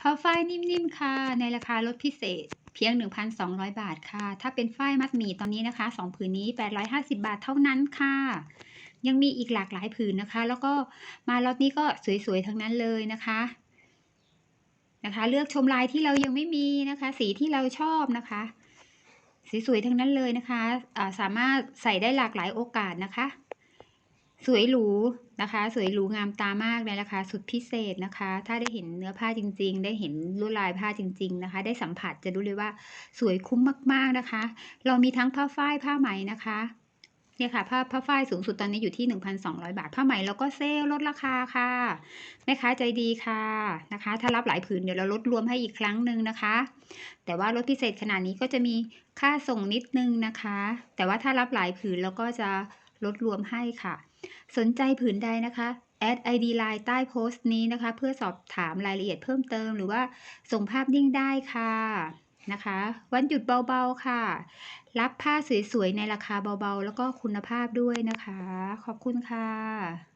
ผ้าฝ้ายนิ่มๆ ค่ะ ในราคาลดพิเศษ เพียง 1,200 บาทค่ะ ถ้าเป็นฝ้ายมัดหมี่ตอนนี้นะคะ 2 ผืนนี้ 850 บาทเท่านั้นค่ะ ยังมีอีกหลากหลายผืนนะคะ แล้วก็มาล็อตนี้ก็สวยๆ ทั้งนั้นเลยนะคะนะคะ เลือกชมลายที่เรายังไม่มีนะคะ สีที่เราชอบนะคะสวยๆทั้งนั้นเลยนะคะะสามารถใส่ได้หลากหลายโอกาสนะคะ สวยหรูนะคะ สวยหรูงามตามากในราคาสุดพิเศษนะคะ ถ้าได้เห็นเนื้อผ้าจริง ๆ ได้เห็นลวดลายผ้าจริง ๆ นะคะ ได้สัมผัสจะรู้เลยว่าสวยคุ้มมากๆนะคะ เรามีทั้งผ้าฝ้ายผ้าไหมนะคะเนี่ยค่ะผ้าผ้าฝ้ายสูงสุดตอนนี้อยู่ที่ 1,200 บาท ผ้าไหมแล้วก็เซลลดราคาค่ะแม่ค้าใจดีค่ะนะคะ ถ้ารับหลายผืนเดี๋ยวเราลดรวมให้อีกครั้งหนึ่งนะคะ แต่ว่าลดพิเศษขนาดนี้ก็จะมีค่าส่งนิดนึงนะคะ แต่ว่าถ้ารับหลายผืนเราก็จะ ลดรวมให้ค่ะ สนใจผืนใดนะคะแอด ID Line ใต้โพสต์นี้นะคะ เพื่อสอบถามรายละเอียดเพิ่มเติมหรือว่าส่งภาพนิ่งได้ค่ะนะคะ วันหยุดเบาๆค่ะ รับผ้าสวยๆ ในราคาเบาๆ แล้วก็คุณภาพด้วยนะคะ ขอบคุณค่ะ